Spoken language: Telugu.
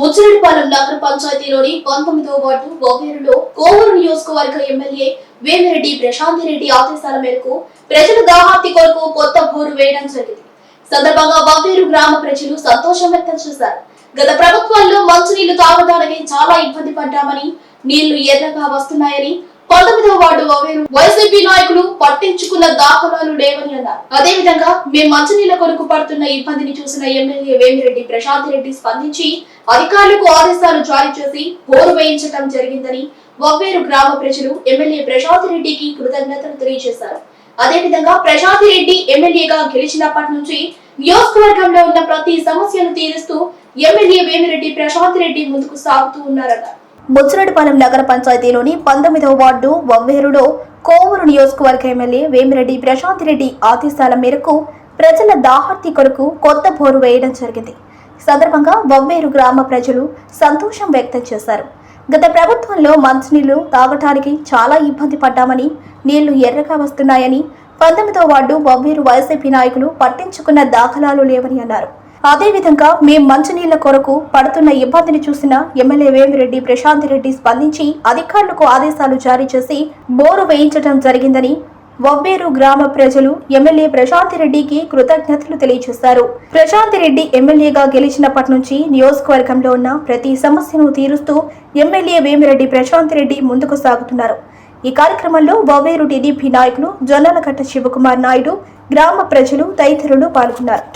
బుచ్చిరెడ్డిపాలెం నగర పంచాయతీలోని పంతొమ్మిదవ వార్డు ఒవేరులో కోవూరు నియోజకవర్గ ఎమ్మెల్యే వేమిరెడ్డి ప్రశాంతి రెడ్డి ఆదేశాల మేరకు ప్రజల దాహార్తి కొరకు కొత్త బోరు వేయడం జరిగింది. సందర్భంగా వవ్వేరు గ్రామ ప్రజలు సంతోషం వ్యక్తం చేశారు. గత ప్రభుత్వాల్లో మంచినీళ్ళు తాగడానికి చాలా ఇబ్బంది పడ్డామని నీళ్ళు ఎర్రగా వస్తున్నాయని పంతొమ్మిదవ వార్డు వవ్వేరు వైసీపీ నాయకులు పట్టించుకున్న దాఖలాలు లేవని అన్నారు. అదే విధంగా మేము మంచినీళ్ళ కొరకు పడుతున్న ఇబ్బందిని చూసిన ఎమ్మెల్యే వేమిరెడ్డి ప్రశాంత్ రెడ్డి స్పందించి అధికారులకు ఆదేశాలు జారీ చేసి బోరు వేయించడం జరిగిందని వవ్వేరు గ్రామ ప్రజలు ఎమ్మెల్యే ప్రశాంత్ రెడ్డికి కృతజ్ఞతలు తెలియజేశారు. అదేవిధంగా ప్రశాంత్ రెడ్డి ఎమ్మెల్యేగా గెలిచినప్పటి నుంచి నియోజకవర్గంలో ఉన్న ప్రతి సమస్యను తీరుస్తూ ఎమ్మెల్యే వేమిరెడ్డి ప్రశాంత్ రెడ్డి ముందుకు సాగుతూ ఉన్నారన్నారు. ముచ్చిరెడ్డిపాలెం నగర పంచాయతీలోని పంతొమ్మిదవ వార్డు వవ్వేరులో కోవూరు నియోజకవర్గ ఎమ్మెల్యే వేమిరెడ్డి ప్రశాంత్ రెడ్డి ఆదేశాల మేరకు ప్రజల దాహార్తి కొరకు కొత్త బోరు వేయడం జరిగింది. సందర్భంగా వవ్వేరు గ్రామ ప్రజలు సంతోషం వ్యక్తం చేశారు. గత ప్రభుత్వంలో మంచినీళ్ళు తాగటానికి చాలా ఇబ్బంది పడ్డామని నీళ్ళు ఎర్రగా వస్తున్నాయని పంతొమ్మిదవ వార్డు వవ్వేరు వైసీపీ నాయకులు పట్టించుకున్న దాఖలాలు లేవని అన్నారు. అదేవిధంగా మేం మంచినీళ్ళ కొరకు పడుతున్న ఇబ్బందిని చూసిన ఎమ్మెల్యే వేమిరెడ్డి ప్రశాంత్ రెడ్డి స్పందించి అధికారులకు ఆదేశాలు జారీ చేసి బోరు వేయించడం జరిగిందని వవ్వేరు గ్రామ ప్రజలు ఎమ్మెల్యే ప్రశాంత్ రెడ్డికి కృతజ్ఞతలు తెలియజేశారు. ప్రశాంత్ రెడ్డి ఎమ్మెల్యేగా గెలిచినప్పటి నుంచి నియోజకవర్గంలో ఉన్న ప్రతి సమస్యను తీరుస్తూ ఎమ్మెల్యే వేమిరెడ్డి ప్రశాంత్ రెడ్డి ముందుకు సాగుతున్నారు. ఈ కార్యక్రమంలో వవ్వేరు టీడీపీ నాయకులు జొన్నలకట్ట శివకుమార్ నాయుడు గ్రామ ప్రజలు తదితరులు పాల్గొన్నారు.